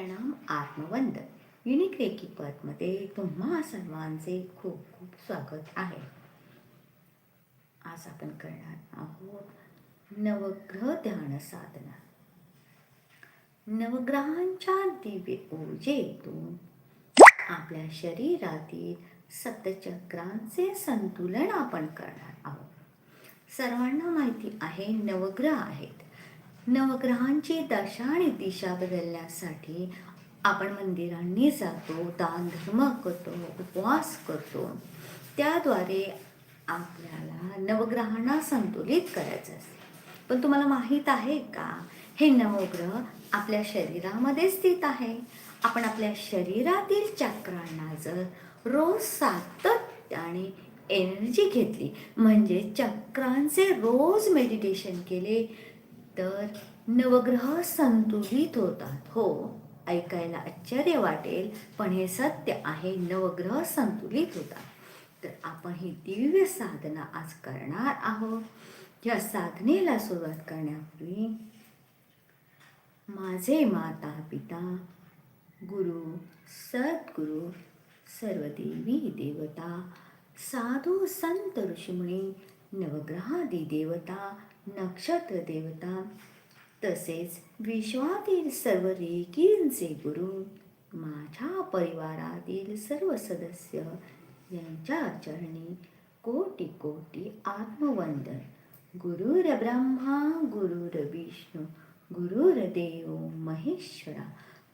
प्रणाम आत्मवंद unique recce पदमध्ये तुम्हा सर्वांचे खूप खूप स्वागत आहे. आज आपण करणार आहोत नवग्रह ध्यान साधना. नवग्रहांच्या दिव्य ऊर्जेतून आपल्या शरीरातील सप्तचक्रांचे संतुलन आपण करणार आहोत. सर्वांना माहिती आहे नवग्रह आहेत नवग्रहांची दशा आणि दिशा बदलण्यासाठी आपण मंदिरांनी जातो दान धर्म करतो उपवास करतो. त्याद्वारे आपल्याला नवग्रहांना संतुलित करायचं असते. पण तुम्हाला माहीत आहे का? हे नवग्रह आपल्या शरीरामध्ये स्थित आहे. आपण आपल्या शरीरातील चक्रांना जर रोज सातत्याने एनर्जी घेतली म्हणजे चक्रांचे रोज मेडिटेशन केले तर नवग्रह संतुलित होतात. हो ऐकायला आश्चर्य वाटेल पण हे सत्य आहे नवग्रह संतुलित होतात. तर आपण ही दिव्य साधना आज करणार आहोत. या साधनेला सुरुवात करण्यापूर्वी माझे माता पिता गुरु सद्गुरु सर्व देवी देवता साधू संत ऋषिमुनी नवग्रहादी देवता नक्षत्र देवता तसेच विश्वातील सर्व रेकींचे गुरु माझ्या परिवारातील सर्व सदस्य यांच्या चरणी कोटी कोटी आत्मवंदन. गुरुर ब्रह्मा गुरुर विष्णू गुरुर्देव महेश्वरा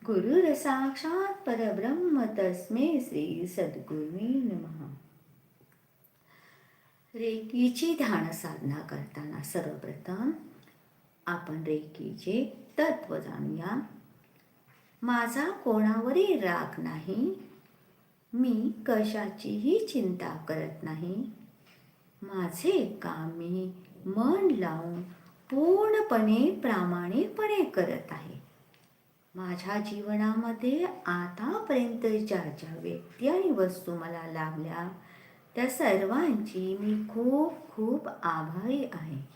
गुरुर साक्षात परब्रह्म तस्मे श्री सद्गुरुवी नमः. रेकीची ध्यान साधना करताना सर्वप्रथम आपण रेकीचे तत्व जाणूया. माझा कोणावरही राग नाही मी कशाचीही चिंता करत नाही. माझे काम मी मन लावून पूर्णपणे प्रामाणिकपणे करत आहे. माझ्या जीवनामध्ये आतापर्यंत ज्या ज्या व्यक्ती आणि वस्तू मला लाभल्या त्या सर्वांची मी खूप खूप आभारी आहे.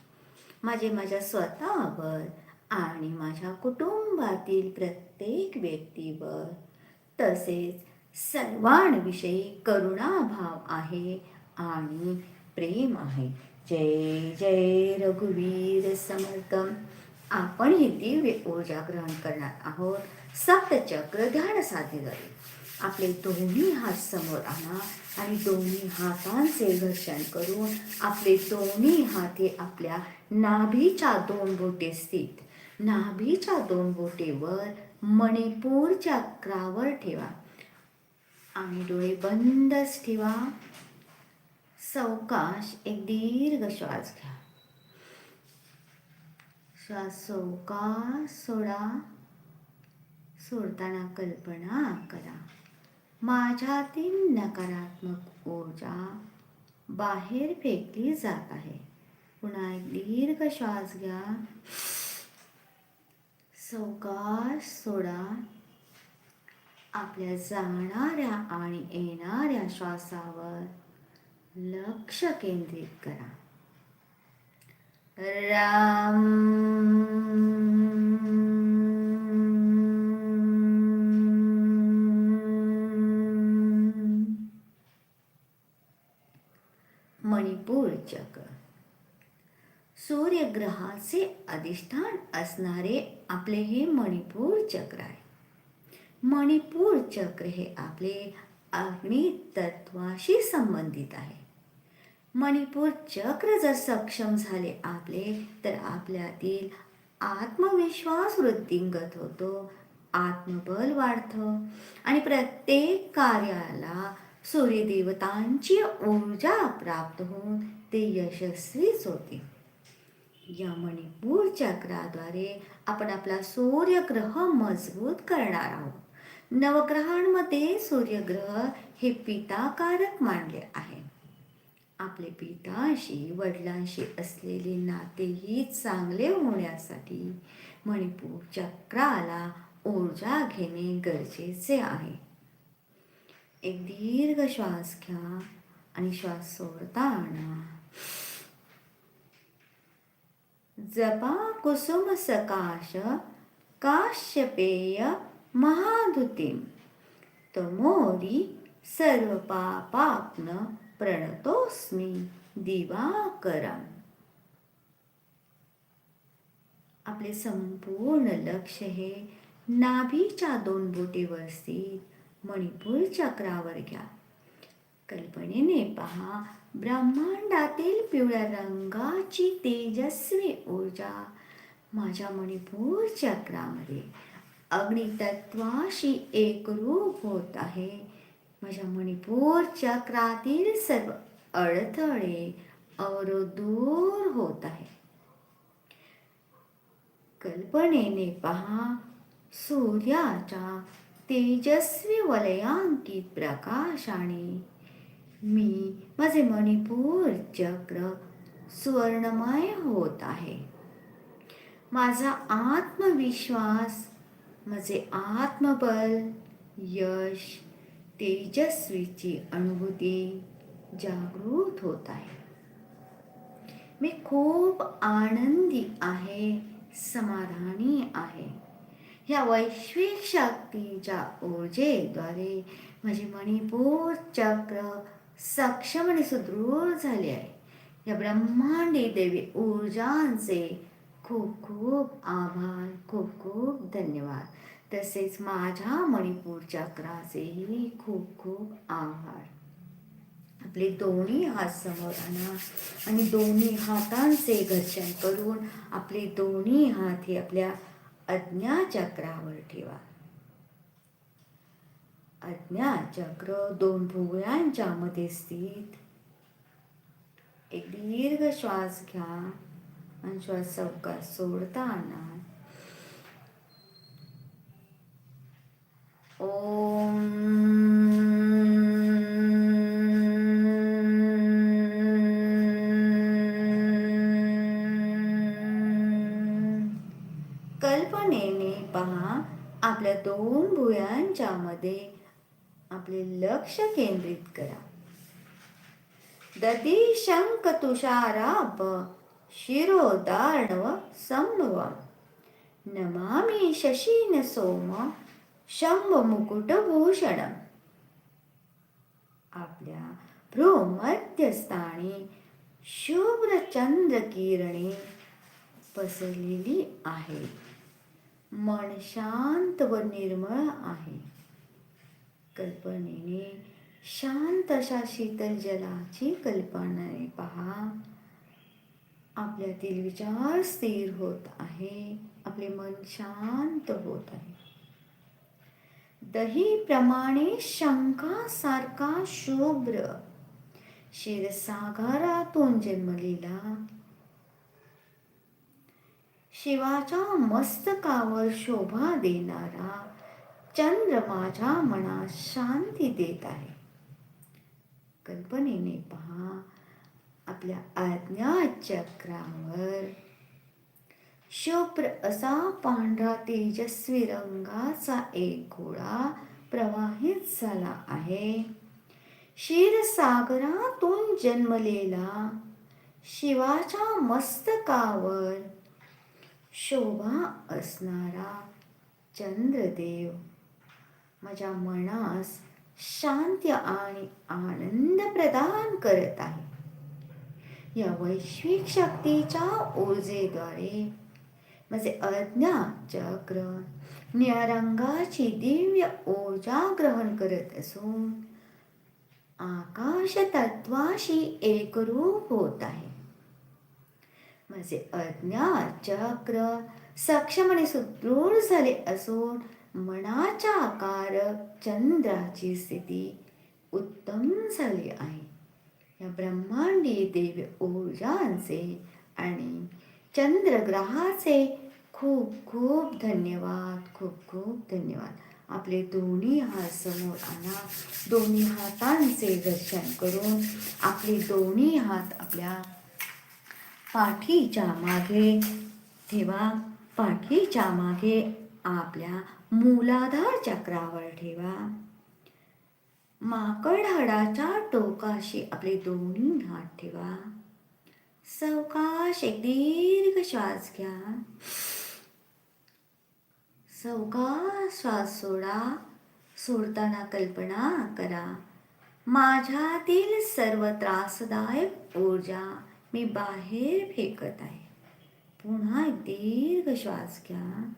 माझे माझ्या स्वतःवर आणि माझ्या कुटुंबातील प्रत्येक व्यक्तीवर तसेच सर्वांविषयी करुणाभाव आहे आणि प्रेम आहे. जय जय रघुवीर समर्थ. आपण ही दिव्य ऊर्जा ग्रहण करणार आहोत. सप्तचक्र ध्यान साधनेद्वारे आपले दोन्ही हात समोर आणा आणि दोन्ही हातांचे घर्षण करून आपले दोन्ही हात हे आपल्या नाभीच्या दोन बोटे स्थित. नाभीच्या दोन बोटेवर मणिपूर चक्रावर ठेवा. आणि डोळे बंदच ठेवा. सवकाश एक दीर्घ श्वास घ्या. श्वास सवकाश सोडा. सोडताना कल्पना करा. माझ्यातील नकारात्मक ऊर्जा बाहेर फेकली जात आहे. पुन्हा एक दीर्घ श्वास घ्या. सवकाश सोडा. आपल्या जाणाऱ्या आणि येणाऱ्या श्वासावर लक्ष केंद्रित करा. राम मणिपूर चक्र ग्रहाचे अधिष्ठान असणारे आपले हे मणिपूर चक्र आहे. मणिपूर चक्र हे आपले अग्नी तत्वाशी संबंधित आहे. मणिपूर चक्र जर सक्षम झाले आपले तर आपल्यातील आत्मविश्वास वृद्धिंगत होतो आत्मबल वाढतं आणि प्रत्येक कार्याला सूर्यदेवतांची ऊर्जा प्राप्त होऊन ते यशस्वीच होते या मणिपूर चक्राद्वारे आपण आपला सूर्यग्रह मजबूत करणार आहोत. नवग्रहांमध्ये सूर्यग्रह हे पिताकारक मानले आहे. आपले पिताशी वडिलांशी असलेले नातेही चांगले होण्यासाठी मणिपूर चक्राला ऊर्जा घेणे गरजेचे आहे. एक दीर्घ श्वास घ्या आणि श्वास सोडताना जपा कुसुम सकाश काश्यपेय महाधुतीम तमोरी सर्व पापाप्न प्रणतोस्मी दिवाकरम। आपले संपूर्ण लक्ष हे नाभीच्या दोन बोटीवर स्थित मणिपूर चक्रावर घ्या. कल्पनेने पहा ब्रह्मांडातील पिवळ्या रंगाची तेजस्वी ऊर्जा माझ्या मणिपूर चक्रामध्ये अग्नितत्वाशी एकरूप होत आहे. माझ्या मणिपूर चक्रातील सर्व अडथळे अवरोध दूर होत आहे. कल्पनेने पहा सूर्याच्या तेजस्वी वलयांकित प्रकाशाने मी माझे मणिपूर चक्र सुवर्णमय होत आहे. माझा आत्मविश्वास माझे आत्मबल यश तेजस्वीची अनुभूती जागृत होत आहे. मी खूप आनंदी आहे समाधानी आहे. ह्या वैश्विक शक्तीच्या ऊर्जेद्वारे माझे मणिपूर चक्र सक्षम आणि सुदृढ झाले आहे. या ब्रह्मांडी देवी ऊर्जांचे खूप खूप आभार खूप खूप धन्यवाद. तसेच माझ्या मणिपूर चक्राचेही खूप खूप आभार. आपले दोन्ही हात समोर आणा आणि दोन्ही हातांचे घर्षण करून आपले दोन्ही हात हे आपल्या अज्ञा चक्रावर ठेवा. अज्ञा चक्र दोन भुवयांच्या मध्ये स्थित. एक दीर्घ श्वास घ्या आणि श्वास चौकात सोडताना. ओम आपले लक्ष केंद्रित करा. ददी शंक तुषाराप शिरोदार्णव संभव. नमामि शशीन सोम शंभ मुकुटभूषण आपल्या भ्रूमध्यस्थानी शुभ्र चंद्र किरणे पसरलेली आहे मन शांत व निर्मळ आहे. कल्पनेने शांत अशा शीतल जलाची कल्पनाने पहा आपल्यातील विचार स्थिर होत आहे. आपले मन शांत होत आहे. दही प्रमाणे शंखासारखा शुभ्र. क्षीरसागरातून जन्मलेला. शिवाच्या मस्तकावर शोभा देणारा. चंद्र माझ्या मनात शांती देत आहे. कल्पनेने पहा आपल्या आज्ञाचक्रावर शुभ्र असा पांढरा तेजस्वी रंगाचा एक गोळा प्रवाहित झाला आहे. क्षीरसागरातून जन्मलेला शिवाच्या मस्तकावर शोभा असणारा चंद्रदेव. माझ्या मनास शांती आणि आनंद प्रदान करत आहे. या वैश्विक शक्तीच्या ऊर्जेद्वारे माझे अज्ञा चक्र निळ्या रंगाची दिव्य ऊर्जा ग्रहण करत असून आकाश तत्वाशी एकरूप होत आहे. माझे अज्ञात चक्र सक्षम आणि सुदृढ झाले असून मनाच्या आकार चंद्राची स्थिती उत्तम झाली आहे. या ब्रह्मांडी देव ऊर्जांचे आणि चंद्रग्रहाचे खूप खूप धन्यवाद खूप खूप धन्यवाद. आपले दोन्ही हात समोर आणा. दोन्ही हातांचे दर्शन करून आपले दोन्ही हात आपल्या पाठीच्या मागे ठेवा. पाठीच्या मागे आपल्या मूलाधार चक्रावर ठेवा. माकड हाडाच्या टोकाशी आपले दोन्ही हात ठेवा. सवकाश एक दीर्घ श्वास घ्या. सवकाश श्वास सोडा. सोडताना कल्पना करा. माझ्यातील सर्व त्रासदायक ऊर्जा मी बाहेर फेकत आहे. पुन्हा एक दीर्घ श्वास घ्या.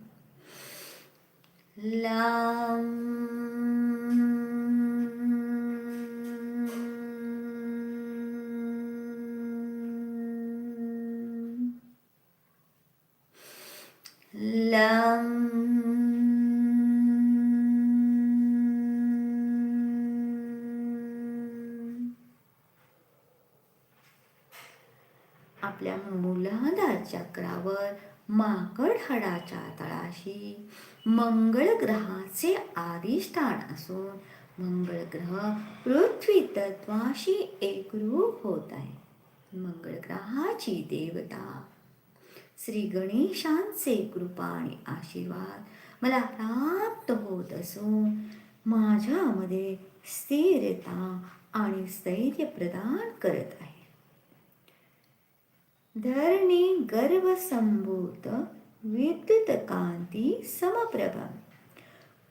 आपल्या मूलाधार चक्रावर माकड हाडाच्या तळाशी. मंगळ ग्रहाचे आदिष्ठान असून मंगळ ग्रह पृथ्वी तत्वाशी एकरूप होत आहे. मंगळ ग्रहाची देवता. श्री गणेशांचे कृपा आणि आशीर्वाद मला प्राप्त होत असून माझ्यामध्ये स्थिरता आणि स्थैर्य प्रदान करत आहे. धरणी गर्भसंभूत विद्युत कांती समप्रभ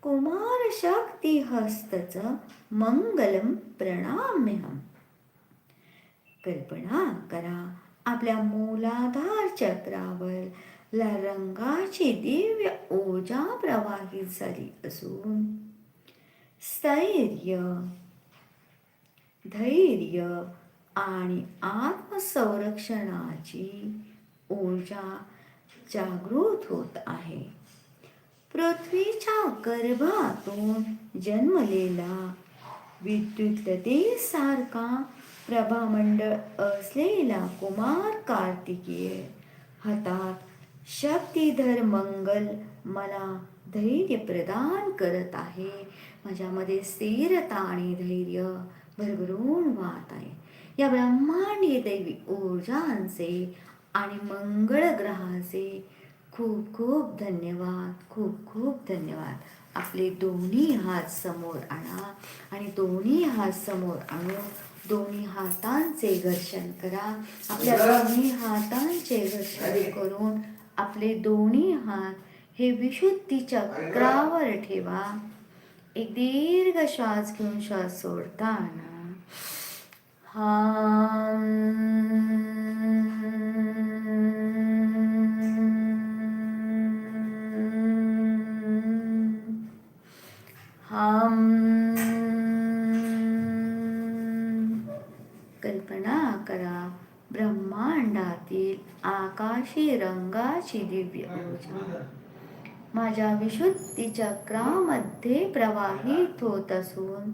कुमार शक्ती हस्तच मंगलम प्रणाम्यहम। कल्पना करा आपल्या मूलाधार चक्रावर ला रंगाची दिव्य ओजा प्रवाहित झाली असून। स्थैर्य धैर्य आणि आत्मसंरक्षणाची ऊर्जा जागृत होत आहे. पृथ्वीच्या गर्भातून जन्मलेला विद्युततेसारखा प्रभामंडळ असलेला कुमार कार्तिकीय हातात शक्तिधर मंगल मला धैर्य प्रदान करत आहे. माझ्यामध्ये स्थिरता आणि धैर्य भरभरून वाहत आहे. या ब्रह्मांडीय दैवी ऊर्जांचे आणि मंगळ ग्रहाचे खूप खूप धन्यवाद खूप खूप धन्यवाद. आपले दोन्ही हात समोर आणा आणि दोन्ही हात समोर आणून दोन्ही हातांचे घर्षण करा. आपल्या दोन्ही हातांचे घर्षण करून आपले दोन्ही हात हे विशुद्धी चक्रावर ठेवा. एक दीर्घ श्वास घेऊन श्वास सोडताना कल्पना करा ब्रह्मांडातील आकाशी रंगाची दिव्य ऊर्जा. माझ्या विशुद्धी चक्रामध्ये प्रवाहित होत असून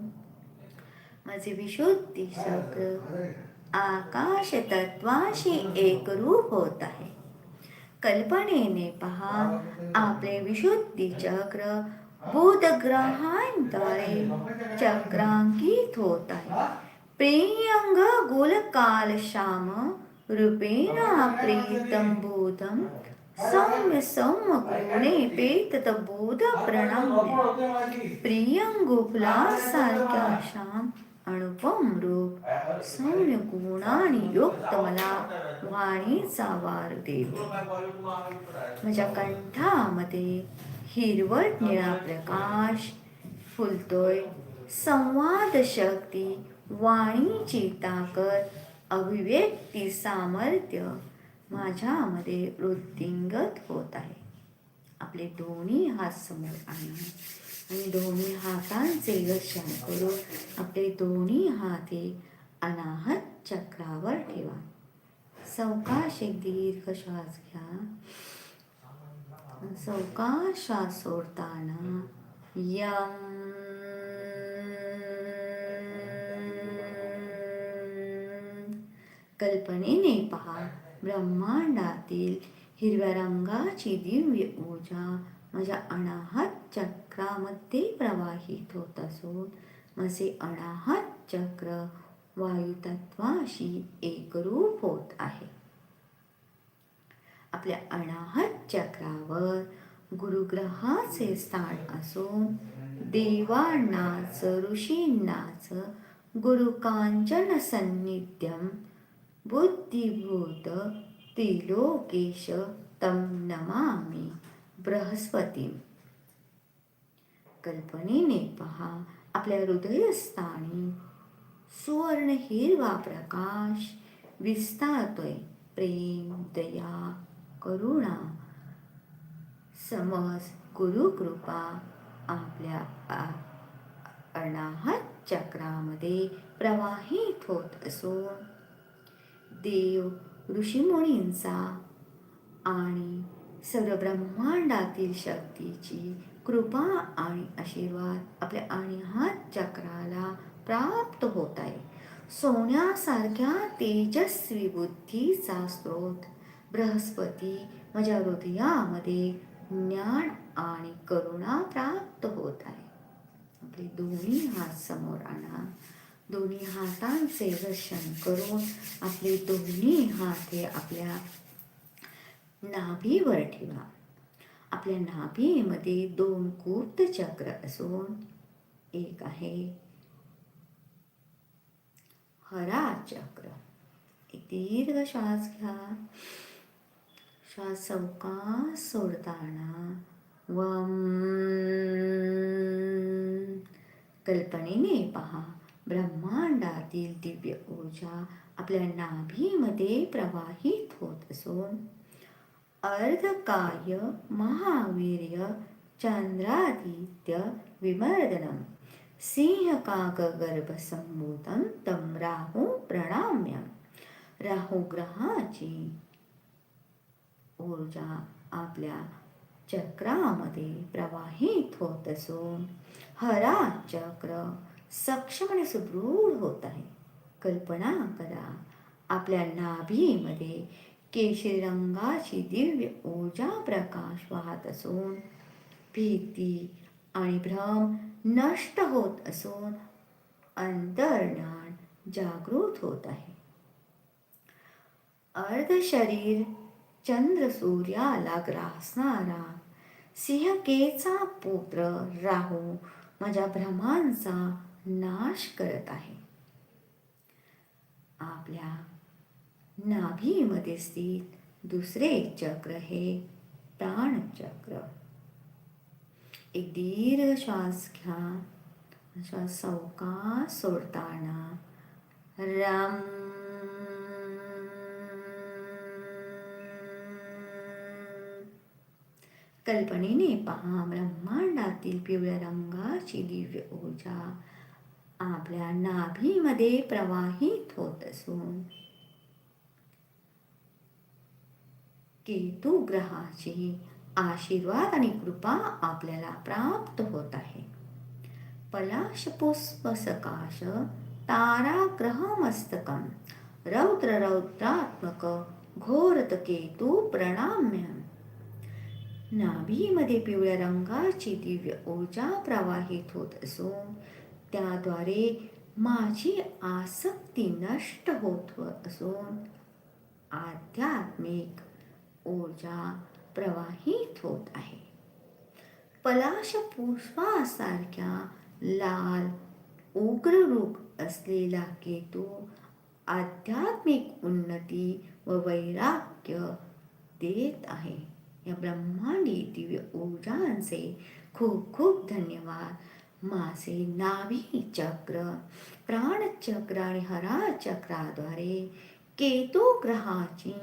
माझे विशुद्धी चक्र आकाश तत्वाशी एकरूप होत आहे। कल्पनेने पहा आपले विशुद्धी चक्र बुध ग्रहांद्वारे चक्रांकित होत आहे। प्रियंग गुलकाल श्याम रूपेण प्रीतम बोधम सौम्य सौम्य गुणे पेतत बोध प्रणम्य। प्रियंगुफुलासारख्या श्याम अनुपम रूप सौम्य गुणाने युक्त मला वाणीचा वार देव माझ्या कंठामध्ये हिरवट निळा प्रकाश फुलतोय. संवाद शक्ती वाणीची ताकद अभिव्यक्ती सामर्थ्य माझ्यामध्ये वृद्धिंगत होत आहे. आपले दोन्ही हात समोर आणा आणि दोन्ही हातांचे घर्षण करून आपले दोन्ही हात अनाहत चक्रावर ठेवा. सवकाश एक दीर्घ श्वास घ्या. सवकाश श्वास सोडताना यम. कल्पनेने पहा ब्रह्मांडातील हिरव्या रंगाची दिव्य ऊर्जा माझ्या अनाहत चक्रामध्ये प्रवाहित होत असून माझे अनाहत चक्र वायुतत्वाशी एकरूप होत आहे. आपल्या अनाहत चक्रावर गुरुग्रहाचे स्थान असून देवांनाच ऋषींनाच गुरुकांचन सन्निध्यम बुद्धिभूत त्रिलोकेश तम नमामि. बृहस्पती. कल्पनेने पहा आपल्या हृदयस्थानी सुवर्ण हिरवा प्रकाश विस्तारतोय. प्रेम दया करुणा समज गुरुकृपा आपल्या अनाहत चक्रामध्ये प्रवाहित होत असून देव ऋषीमुनींचा आणि सर्व ब्रह्मांडातील शक्तीची कृपा आणि आशीर्वाद आपल्या आणि हात चक्राला प्राप्त होत आहे. सोन्यासारख्या तेजस्वी बुद्धीचा स्रोत बृहस्पती माझ्या हृदयामध्ये ज्ञान आणि करुणा प्राप्त होत आहे. आपले दोन्ही हात समोर आणा. दोन्ही हातांचे दर्शन करून आपले दोन्ही हात हे आपल्या नाभीवर ठेवा. आपल्या नाभीमध्ये दोन गुप्त चक्र असून एक आहे हरा चक्र. एक दीर्घ श्वास घ्या. श्वास चौका सोडताना वम कल्पनेने पहा. ब्रह्मांडातील दिव्य ऊर्जा आपल्या नाभीमध्ये प्रवाहित होत असून अर्धकाय महावीर्य चंद्रादित्य विमर्दनम। सिंहकाकगर्भसंभूतं तं राहु प्रणाम्य राहू ग्रहाची ऊर्जा आपल्या चक्रामध्ये प्रवाहित होत असून हरा चक्र सक्षम आणि सुदृढ होत आहे. कल्पना करा आपल्या नाभीमध्ये केशरी रंगाची दिव्य ऊर्जा प्रकाश वाहत असून भीती आणि भ्रम नष्ट होत असून अंतर्ज्ञान जागृत होत आहे. अर्ध शरीर चंद्र सूर्याला ग्रासणारा सिंहकेचा पुत्र राहू माझ्या भ्रमांचा नाश करत आहे. आपल्या नाभीमध्ये स्थित दुसरे एक चक्र हे प्राणचक्र एक दीर्घ श्वास घ्या. श्वास सावकाश सोडताना राम. कल्पनेने पहा ब्रह्मांडातील पिवळ्या रंगाची दिव्य ऊर्जा आपल्या नाभीमध्ये प्रवाहित होत असून केतू ग्रहाची आशीर्वाद आणि कृपा आपल्याला प्राप्त होत आहे. पलाश पुष्प सकाश तारा ग्रह मस्तकम रौद्र रौद्रात्मक घोरत केतू प्रणाम्य. नाभीमध्ये पिवळ्या रंगाची दिव्य ऊर्जा प्रवाहित होत असून त्याद्वारे माझी आसक्ती नष्ट होत असून आध्यात्मिक ऊर्जा प्रवाहित होत आहे. पलाश पुष्पासारख्या लाल उग्र रूप असलेला केतू आध्यात्मिक उन्नती व वैराग्य देत आहे. या ब्रह्मांडी दिव्य ऊर्जांचे खूप खूप धन्यवाद. माझे नाभी चक्र, प्राणचक्र आणि हरा चक्राद्वारे केतू ग्रहाची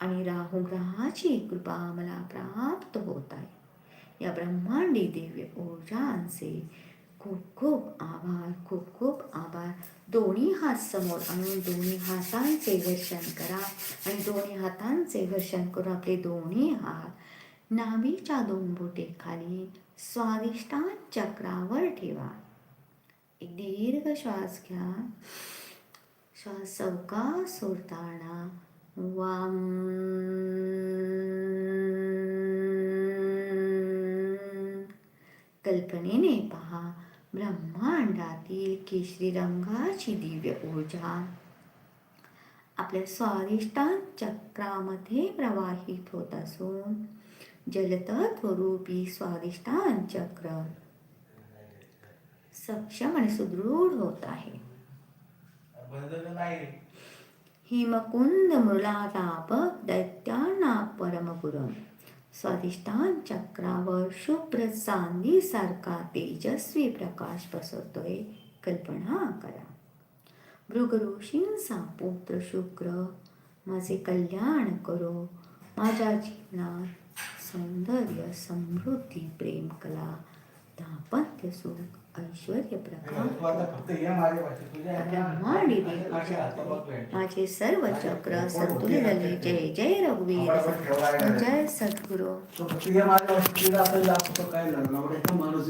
आणि राहू ग्रहाची कृपा मला प्राप्त होत आहे. या ब्रह्मांडी दिव्य ऊर्जांचे खूप खूप आभार खूप खूप आभार. दोन्ही हात समोर आणून दोन्ही हातांचे घर्षण करा आणि दोन्ही हातांचे घर्षण करून आपले दोन्ही हात. नाभीच्या दोन बोटे खाली स्वादिष्टान चक्रावर ठेवा. एक दीर्घ श्वास घ्या. श्वास सावकाश सोडताना वाम कल्पनेने पहा ब्रह्मांडातील केशरी रंगाची दिव्य ऊर्जा. आपल्या स्वादिष्टान चक्रामध्ये प्रवाहित होत असून, जलतत्वरूपी स्वादिष्टान चक्र सक्षम आणि सुदृढ होत आहे. हिमकुंद मृलातापक दैत्यांना परमपुरम स्वादिष्टान चक्रावर शुभ्र चांदीसारखा तेजस्वी प्रकाश पसरतोय कल्पना करा। भृगऋषींचा पुत्र शुक्र माझे कल्याण करो। माझ्या जीवनात सौंदर्य समृद्धी प्रेम कला दाम्पत्य सुख ऐश्वर प्रकाश माझे सर्व चक्र संतुलित झाले. जय जय रघुवीर. जय सद्गुरू. माणूस